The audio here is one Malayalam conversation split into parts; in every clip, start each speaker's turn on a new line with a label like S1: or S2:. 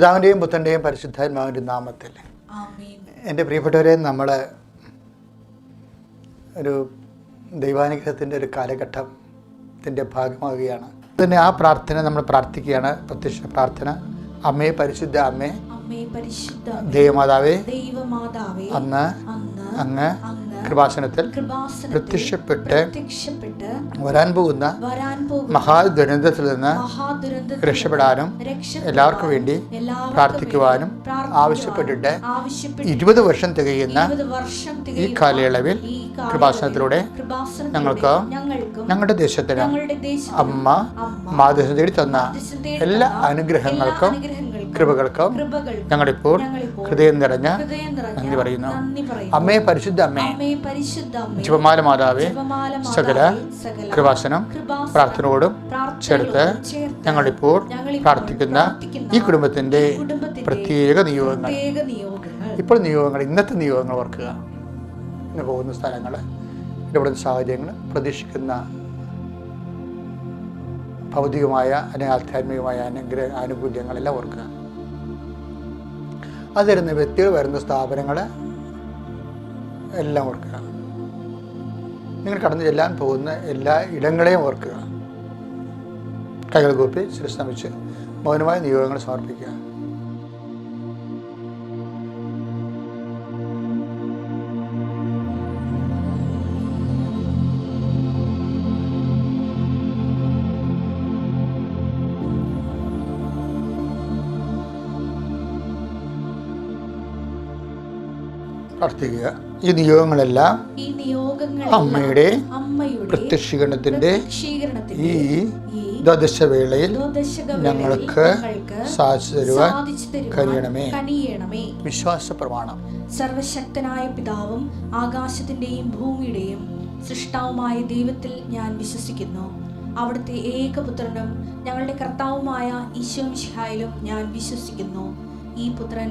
S1: പിതാവിന്റെയും പുത്രന്റെയും പരിശുദ്ധാത്മാവിന്റെ നാമത്തിൽ. എന്റെ പ്രിയപ്പെട്ടവരെ നമ്മൾ ഒരു ദൈവാനുഗ്രഹത്തിന്റെ ഒരു കാലഘട്ടത്തിന്റെ ഭാഗമാവുകയാണ്. തന്നെ ആ പ്രാർത്ഥന നമ്മൾ പ്രാർത്ഥിക്കുകയാണ്. പ്രത്യക്ഷ പ്രാർത്ഥന. അമ്മേ പരിശുദ്ധ അമ്മേ. ദേവമാതാവേ.
S2: ദൈവമാതാവേ.
S1: അന്ന് അങ്ങ് കൃപാസനത്തിൽ പ്രത്യക്ഷപ്പെട്ട് വരാൻ പോകുന്ന മഹാദുരന്തത്തിൽ നിന്ന് രക്ഷപ്പെടാനും എല്ലാവർക്കും വേണ്ടി പ്രാർത്ഥിക്കുവാനും ആവശ്യപ്പെട്ടിട്ട്
S2: ആവശ്യപ്പെട്ട്
S1: ഇരുപത് വർഷം തികയുന്ന ഈ കാലയളവിൽ കൃപാസനത്തിലൂടെ ഞങ്ങൾക്ക് ഞങ്ങളുടെ ദേശത്തിന് അമ്മ മാതൃ തേടി തന്ന എല്ലാ അനുഗ്രഹങ്ങൾക്കും കൃപകൾക്കും ഞങ്ങളിപ്പോൾ ഹൃദയം നിറഞ്ഞ നന്ദി പറയുന്നു. അമ്മേ പരിശുദ്ധ അമ്മേ. ജപമാല മാതാവേ സകല കൃപാസനം പ്രാർത്ഥനയോടും ചേർത്ത് ഞങ്ങളിപ്പോൾ പ്രാർത്ഥിക്കുന്ന ഈ
S2: കുടുംബത്തിന്റെ
S1: പ്രത്യേക നിയോഗങ്ങൾ.
S2: പ്രത്യേക നിയോഗങ്ങൾ.
S1: ഇപ്പോൾ നിയോഗങ്ങൾ ഇന്നത്തെ നിയോഗങ്ങൾ ഓർക്കുക. ഇന്ന് പോകുന്ന സ്ഥലങ്ങൾ ഇടപെടുന്ന സാഹചര്യങ്ങൾ പ്രതീക്ഷിക്കുന്ന ഭൗതികമായ അല്ലെങ്കിൽ ആധ്യാത്മികമായ അനുഗ്രഹ ആനുകൂല്യങ്ങളെല്ലാം ഓർക്കുക. അത് തരുന്ന വ്യക്തികൾ വരുന്ന സ്ഥാപനങ്ങൾ എല്ലാം ഓർക്കുക. നിങ്ങൾ കടന്നു ചെല്ലാൻ പോകുന്ന എല്ലാ ഇടങ്ങളെയും ഓർക്കുക. കൈകൾ കൂപ്പി ശ്രമിച്ച് മൗനമായ നിയോഗങ്ങൾ സമർപ്പിക്കുക. പ്രാർത്ഥിക്കുക ഈ നിയോഗങ്ങളെല്ലാം
S2: ഈ നിയോഗങ്ങൾ
S1: അമ്മയുടെ
S2: പ്രത്യക്ഷീകരണത്തിന്റെ
S1: ഈ ദ്വാദശവേളയിൽ ഞങ്ങൾക്ക് സാധിച്ചു തരുവാൻ കഴിയണമേ. വിശ്വാസ പ്രമാണം
S2: സർവശക്തനായ പിതാവും ആകാശത്തിന്റെയും ഭൂമിയുടെയും സൃഷ്ടാവുമായ ദൈവത്തിൽ ഞാൻ വിശ്വസിക്കുന്നു. അവിടുത്തെ ഏകപുത്രനും ഞങ്ങളുടെ കർത്താവുമായ ഈശോ ഈശോമിഷിഹായിലും ഞാൻ വിശ്വസിക്കുന്നു. ഈ പുത്രൻ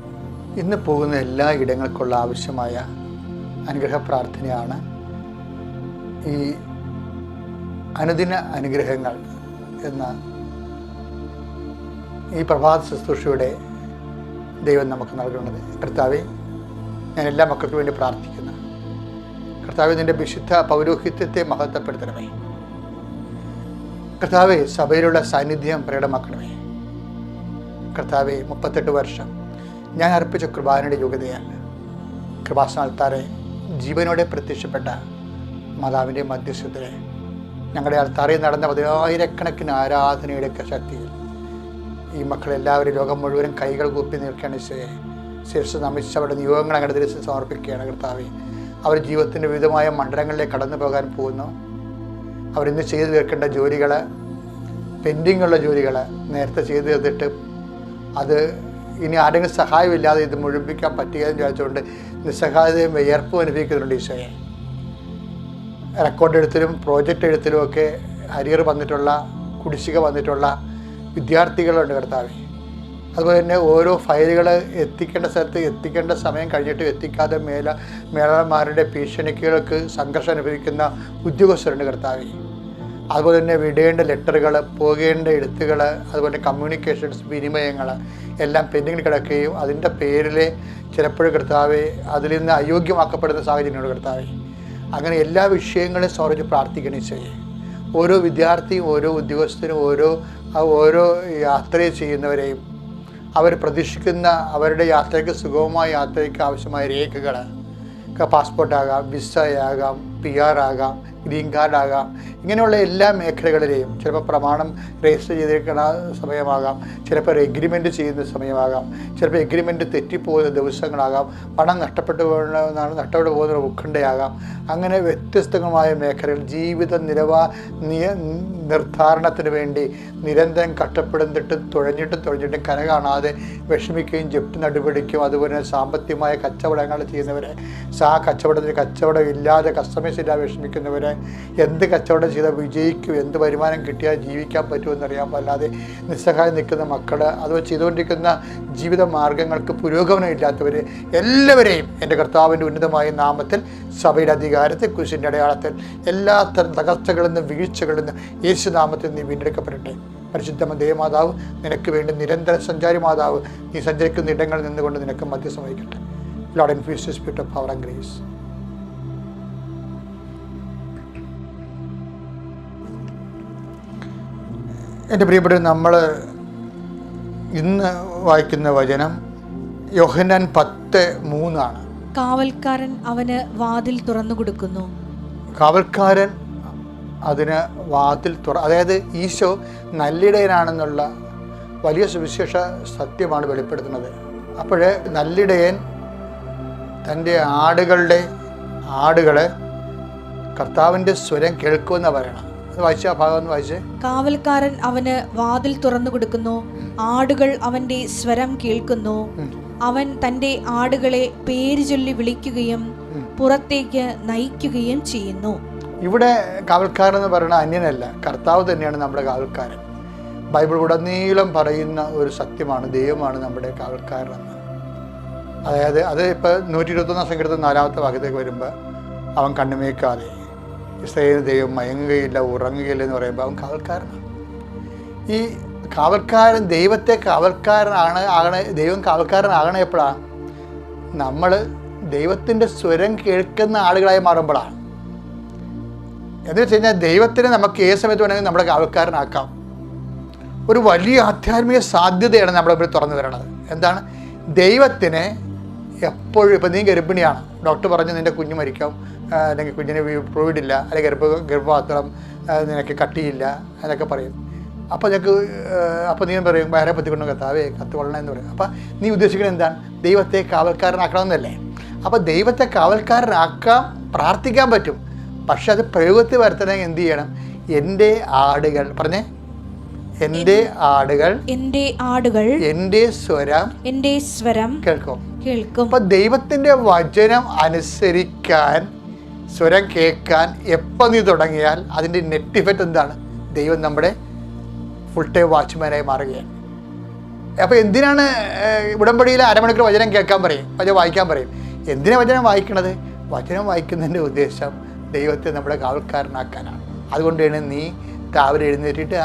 S1: ഇന്ന് പോകുന്ന എല്ലാ ഇടങ്ങൾക്കുള്ള ആവശ്യമായ അനുഗ്രഹ പ്രാർത്ഥനയാണ് ഈ അനുദിന അനുഗ്രഹങ്ങൾ എന്ന ഈ പ്രഭാത ശുശ്രൂഷയുടെ ദൈവം നമുക്ക് നൽകുന്നത്. കർത്താവെ ഞാൻ എല്ലാ മക്കൾക്കും വേണ്ടി പ്രാർത്ഥിക്കുന്നു. കർത്താവ് നിന്റെ വിശുദ്ധ പൗരോഹിത്യത്തെ മഹത്വപ്പെടുത്തണമേ. കർത്താവെ സഭയിലുള്ള സാന്നിധ്യം പ്രകടമാക്കണമേ. കർത്താവെ മുപ്പത്തെട്ട് വർഷം ഞാൻ അർപ്പിച്ച കൃപാനയുടെ യോഗ്യതയാൽ കൃപാസനാൽത്താറെ ജീവനോടെ പ്രത്യക്ഷപ്പെട്ട മാതാവിന്റെ മധ്യസ്ഥത്തിലെ ഞങ്ങളുടെ അൽത്താറയിൽ നടന്ന പതിനായിരക്കണക്കിന് ആരാധനയുടെ ശക്തിയിൽ ഈ മക്കളെല്ലാവരും ലോകം മുഴുവനും കൈകൾ കൂപ്പി നിൽക്കുകയാണ് ശരി ശിരസ് നമിച്ച് അവരുടെ നിയോഗങ്ങൾ അങ്ങനെ ദിവസം സമർപ്പിക്കുകയാണ് കർത്താവെ. അവർ ജീവിതത്തിന്റെ വിവിധമായ മണ്ഡലങ്ങളിലേക്ക് കടന്നു പോകാൻ പോകുന്നു. അവരിന്ന് ചെയ്തു തീർക്കേണ്ട ജോലികൾ പെൻഡിങ്ങുള്ള ജോലികൾ നേരത്തെ ചെയ്തു തീർത്തിട്ട് അത് ഇനി ആരെങ്കിലും സഹായമില്ലാതെ ഇത് മുഴുമിക്കാൻ പറ്റുകയെന്ന് ചോദിച്ചുകൊണ്ട് നിസ്സഹായതയും വിയർപ്പും അനുഭവിക്കുന്നുണ്ട് ഈശോയെ. റെക്കോർഡ് എഴുത്തിലും പ്രോജക്റ്റ് എഴുത്തിലും ഒക്കെ ഹരിയർ വന്നിട്ടുള്ള കുടിശ്ശിക വന്നിട്ടുള്ള വിദ്യാർത്ഥികളുണ്ട് കർത്താവെ. അതുപോലെ തന്നെ ഓരോ ഫയലുകൾ എത്തിക്കേണ്ട സ്ഥലത്ത് എത്തിക്കേണ്ട സമയം കഴിഞ്ഞിട്ട് എത്തിക്കാതെ മേല മേളന്മാരുടെ ഭീഷണിക്കുകൾക്ക് സംഘർഷം അനുഭവിക്കുന്ന ഉദ്യോഗസ്ഥരുണ്ട് കർത്താവെ. അതുപോലെ തന്നെ വിടേണ്ട ലെറ്ററുകൾ പോകേണ്ട എഴുത്തുകൾ അതുപോലെ കമ്മ്യൂണിക്കേഷൻസ് വിനിമയങ്ങൾ എല്ലാം പെൻഡിങ്ങിൽ കിടക്കുകയും അതിന്റെ പേരിൽ ചിലപ്പോഴും കർത്താവ് അതിൽ നിന്ന് അയോഗ്യമാക്കപ്പെടുന്ന സാഹചര്യങ്ങൾ കർത്താവ്. അങ്ങനെ എല്ലാ വിഷയങ്ങളും സൗരജ് പ്രാർത്ഥിക്കണേ ചെയ്യും ഓരോ വിദ്യാർത്ഥിയും ഓരോ ഉദ്യോഗസ്ഥനും ഓരോ ഓരോ യാത്ര ചെയ്യുന്നവരെയും അവർ പ്രതീക്ഷിക്കുന്ന അവരുടെ യാത്രയ്ക്ക് സുഗമമായ യാത്രയ്ക്ക് ആവശ്യമായ രേഖകൾ പാസ്പോർട്ടാകാം വിസയാകാം പി ആർ ആകാം ഗ്രീൻ കാർഡ് ആകാം ഇങ്ങനെയുള്ള എല്ലാ മേഖലകളിലെയും ചിലപ്പോൾ പ്രമാണം രജിസ്റ്റർ ചെയ്തിരിക്കുന്ന സമയമാകാം. ചിലപ്പോൾ എഗ്രിമെന്റ് ചെയ്യുന്ന സമയമാകാം. ചിലപ്പോൾ എഗ്രിമെന്റ് തെറ്റിപ്പോകുന്ന ദിവസങ്ങളാകാം. പണം നഷ്ടപ്പെട്ടു പോകുന്ന നഷ്ടപ്പെട്ടു പോകുന്ന ഉത്കണ്ഠയാകാം. അങ്ങനെ വ്യത്യസ്തമായ മേഖലകൾ ജീവിത നിലവാ നിയ നിർദ്ധാരണത്തിന് വേണ്ടി നിരന്തരം കഷ്ടപ്പെടുന്നിട്ട് തുഴഞ്ഞിട്ട് തുഴഞ്ഞിട്ട് കര കാണാതെ വിഷമിക്കുകയും ജപ്തി നടപടിക്കും. അതുപോലെ സാമ്പത്തികമായ കച്ചവടങ്ങൾ ചെയ്യുന്നവരെ സാ കച്ചവടത്തിന് കച്ചവടം ഇല്ലാതെ കസ്റ്റമേഴ്സ് ഇല്ലാതെ വിഷമിക്കുന്നവരെ എന്ത് കച്ചവടം ചെയ്താൽ വിജയിക്കും എന്ത് വരുമാനം കിട്ടിയാൽ ജീവിക്കാൻ പറ്റുമെന്നറിയാൻ പാടില്ലാതെ നിസ്സഹായം നിൽക്കുന്ന മക്കൾ അത് ചെയ്തുകൊണ്ടിരിക്കുന്ന ജീവിത മാർഗങ്ങൾക്ക് പുരോഗമനം ഇല്ലാത്തവർ എല്ലാവരെയും എന്റെ കർത്താവിന്റെ ഉന്നതമായ നാമത്തിൽ സഭയുടെ അധികാരത്തെ കുരിശിന്റെ അടയാളത്തിൽ എല്ലാ തരം തകർച്ചകളിൽ നിന്നും വീഴ്ചകളിൽ നിന്നും യേശുനാമത്തിൽ നീ വീണ്ടെടുക്കപ്പെടട്ടെ. പരിശുദ്ധമ ദേവമാതാവ് നിനക്ക് വേണ്ടി നിരന്തര സഞ്ചാരി മാതാവ് നീ സഞ്ചരിക്കുന്ന ഇടങ്ങളിൽ നിന്നുകൊണ്ട് നിനക്ക് മധ്യസമയിക്കട്ടെ Lord infuse spirit of power and grace എന്റെ പ്രിയപ്പെട്ട നമ്മൾ ഇന്ന് വായിക്കുന്ന വചനം യോഹനാൻ പത്ത് മൂന്നാണ്.
S2: കാവൽക്കാരൻ അവന് വാതിൽ തുറന്നു കൊടുക്കുന്നു.
S1: കാവൽക്കാരൻ അതിന് വാതിൽ തുറ അതായത് ഈശോ നല്ലിടയനാണെന്നുള്ള വലിയ സുവിശേഷ സത്യമാണ് വെളിപ്പെടുത്തുന്നത്. അപ്പോഴേ നല്ലിടയൻ തന്റെ ആടുകളുടെ ആടുകളെ കർത്താവിന്റെ സ്വരം കേൾക്കുമെന്ന് പറയണം
S2: കാവൽക്കാരൻ അവന് വാതിൽ തുറന്നു കൊടുക്കുന്നു. ആടുകൾ അവന്റെ സ്വരം കേൾക്കുന്നു. അവൻ തന്റെ ആടുകളെ പേര് ചൊല്ലി വിളിക്കുകയും പുറത്തേക്ക് നയിക്കുകയും ചെയ്യുന്നു.
S1: ഇവിടെ കാവൽക്കാരൻ എന്ന് പറയുന്ന അന്യനല്ല കർത്താവ് തന്നെയാണ് നമ്മുടെ കാവൽക്കാരൻ. ബൈബിൾ ഉടനീളം പറയുന്ന ഒരു സത്യമാണ് ദൈവമാണ് നമ്മുടെ കാവൽക്കാരൻ എന്ന്. അതായത് അത് ഇപ്പോൾ നൂറ്റി ഇരുപത്തൊന്നാം സങ്കീർത്തം നാലാമത്തെ ഭാഗത്തേക്ക് വരുമ്പോൾ അവൻ കണ്ണുമേക്കാതെ ഇസ്രയേൽ ദൈവം മയങ്ങുകയില്ല ഉറങ്ങുകയില്ല എന്ന് പറയുമ്പോൾ അവൻ കാവൽക്കാരനാണ്. ഈ കാവൽക്കാരൻ ദൈവത്തെ കാവൽക്കാരനാണ് ആകണ ദൈവം കാവൽക്കാരനാകണ എപ്പോഴാണ്? നമ്മൾ ദൈവത്തിന്റെ സ്വരം കേൾക്കുന്ന ആളുകളായി മാറുമ്പോഴാണ്. എന്ന് വെച്ച് കഴിഞ്ഞാൽ ദൈവത്തിനെ നമുക്ക് ഏത് സമയത്ത് വേണമെങ്കിൽ നമ്മുടെ കാവൽക്കാരനാക്കാം. ഒരു വലിയ ആധ്യാത്മിക സാധ്യതയാണ് നമ്മുടെ മുമ്പിൽ തുറന്നു വരണത്. എന്താണ്? ദൈവത്തിനെ എപ്പോഴും ഇപ്പം നീ ഗർഭിണിയാണ്. ഡോക്ടർ പറഞ്ഞു നിന്റെ കുഞ്ഞ് മരിക്കാം. അല്ലെങ്കിൽ കുഞ്ഞിനെ ഇല്ല. അല്ലെങ്കിൽ ഗർഭ ഗർഭപാത്രം നിനക്ക് കട്ടിയില്ല എന്നൊക്കെ പറയും. അപ്പോൾ നിനക്ക് അപ്പോൾ നീ പറയും? വേറെ പത്തിക്കൊണ്ട് കത്താവേ കത്ത് കൊള്ളണം എന്ന് പറയും. അപ്പോൾ നീ ഉദ്ദേശിക്കുന്നത് എന്താണ്? ദൈവത്തെ കാവൽക്കാരനാക്കണമെന്നല്ലേ? അപ്പോൾ ദൈവത്തെ കാവൽക്കാരനാക്കാം പ്രാർത്ഥിക്കാൻ പറ്റും. പക്ഷെ അത് പ്രയോഗത്തിൽ വരുത്തണമെങ്കിൽ എന്ത് ചെയ്യണം? എന്റെ ആടുകൾ പറഞ്ഞേ. എന്റെ ആടുകൾ
S2: എന്റെ ആടുകൾ
S1: എന്റെ സ്വരം
S2: എന്റെ സ്വരം
S1: കേൾക്കും.
S2: കേൾക്കും.
S1: അപ്പൊ ദൈവത്തിന്റെ വചനം അനുസരിക്കാൻ സ്വരം കേൾക്കാൻ എപ്പോ നീ തുടങ്ങിയാൽ അതിന്റെ നെറ്റ് ഇഫക്റ്റ് എന്താണ്? ദൈവം നമ്മുടെ ഫുൾ ടൈം വാച്ച്മാനായി മാറുകയാണ്. അപ്പോൾ എന്തിനാണ് ഉടമ്പടിയിൽ അരമണിക്കൂർ വചനം കേൾക്കാൻ പറയും? വചനം വായിക്കാൻ പറയും. എന്തിനാ വചനം വായിക്കണത്? വചനം വായിക്കുന്നതിന്റെ ഉദ്ദേശം ദൈവത്തെ നമ്മുടെ കാവൽക്കാരനാക്കാനാണ്. അതുകൊണ്ടാണ് നീ രാവിലെ എഴുന്നേറ്റിട്ട്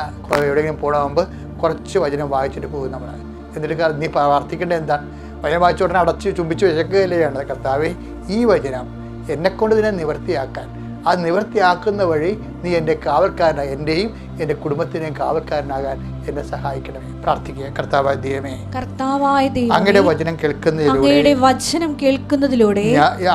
S1: എവിടെയെങ്കിലും പോകണ കുറച്ച് വചനം വായിച്ചിട്ട് പോകും നമ്മൾ എന്നിട്ട് നീ പ്രാർത്ഥിക്കേണ്ടത് എന്താണ്? വചനം വായിച്ച ഉടനെ അടച്ച് ചുംബിച്ച് വിശക്കുകയല്ലേ കർത്താവെ ഈ വചനം എന്നെക്കൊണ്ട് ഇതിനെ നിവർത്തിയാക്കാൻ ആ നിവർത്തിയാക്കുന്ന വഴി നീ എന്റെ കാവൽക്കാരനായി എന്റെയും എന്റെ കുടുംബത്തിനെയും കാവൽക്കാരനാകാൻ എന്നെ സഹായിക്കണമേ പ്രാർത്ഥിക്കുക. കർത്താവായ ദൈവമേ
S2: കർത്താവായ
S1: അങ്ങയുടെ വചനം കേൾക്കുന്നതിലൂടെ
S2: അങ്ങയുടെ വചനം കേൾക്കുന്നതിലൂടെ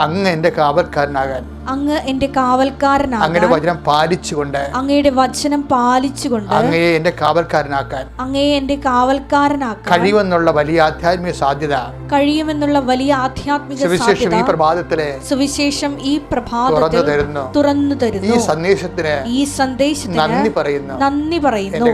S1: അങ്ങ് എന്റെ കാവൽക്കാരനാകാൻ
S2: അങ്ങ് എന്റെ കാവൽക്കാരനാകാൻ
S1: അങ്ങയുടെ വചനം പാലിച്ചുകൊണ്ട്
S2: അങ്ങയുടെ വചനം പാലിച്ചുകൊണ്ട്
S1: അങ്ങയെ എന്റെ കാവൽക്കാരനാക്കാൻ
S2: അങ്ങയെ എന്റെ കാവൽക്കാരനാക്കാൻ
S1: കഴിയുമെന്നുള്ള വലിയ ആധ്യാത്മിക സാധ്യത.
S2: കഴിയുമെന്നുള്ള വലിയ ആധ്യാത്മിക
S1: സുവിശേഷം ഈ പ്രഭാതത്തിലെ
S2: സുവിശേഷം ഈ
S1: തുറന്നു
S2: പ്രഭാതത്തിൽ
S1: തരുന്നു.
S2: തുറന്നു
S1: ഈ
S2: തരുന്നു
S1: സന്ദേശത്തിന്
S2: ഈ സന്ദേശത്തിന്
S1: നന്ദി പറയുന്നു.
S2: നന്ദി പറയുന്നു.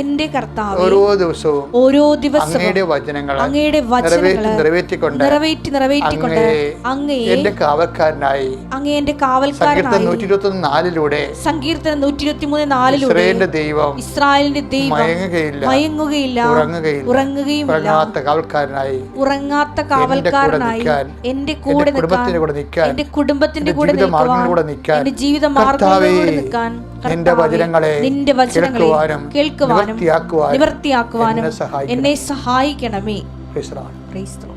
S1: എന്റെ കർത്താവെ ഓരോ ദിവസവും
S2: ഓരോ ദിവസവും
S1: അങ്ങയുടെ വചനങ്ങൾ
S2: അങ്ങയുടെ വചനങ്ങൾ
S1: നിറവേറ്റിക്കൊണ്ട്
S2: നിറവേറ്റി നിറവേറ്റിക്കൊണ്ട്
S1: അങ്ങയെ എന്റെ കാവൽക്കാരനായി
S2: അങ്ങേ എന്റെ കാവൽക്കാരനായി
S1: നൂറ്റി ഇരുപത്തി നാലിലൂടെ
S2: സങ്കീർത്തനം നൂറ്റി ഇരുപത്തി മൂന്ന് നാലിലൂടെ
S1: ഇസ്രയേലിന്റെ ദൈവം
S2: ഇസ്രായേലിന്റെ ദൈവം
S1: മയങ്ങുകയില്ല
S2: മയങ്ങുകയില്ല
S1: ഉറങ്ങുകയില്ല
S2: ഉറങ്ങുകയുമില്ല
S1: ഉറങ്ങാത്ത കാവൽക്കാരനായി
S2: ഉറങ്ങാത്ത കാവൽക്കാരനായി എന്റെ കൂടെ
S1: കുടുംബത്തിന്റെ കൂടെ നിൽക്കാൻ,
S2: എന്റെ കുടുംബത്തിന്റെ കൂടെ
S1: നിൽക്കാൻ,
S2: എന്റെ ജീവിത
S1: കർത്താവേ,
S2: നിൽക്കാൻ
S1: നിന്റെ വചനങ്ങളെ
S2: നിന്റെ വചനങ്ങളെ
S1: കേൾക്കുവാനും നിവർത്തിയാക്കുവാനും എന്നെ സഹായിക്കണമേ
S2: എന്നെ സഹായിക്കണമേ.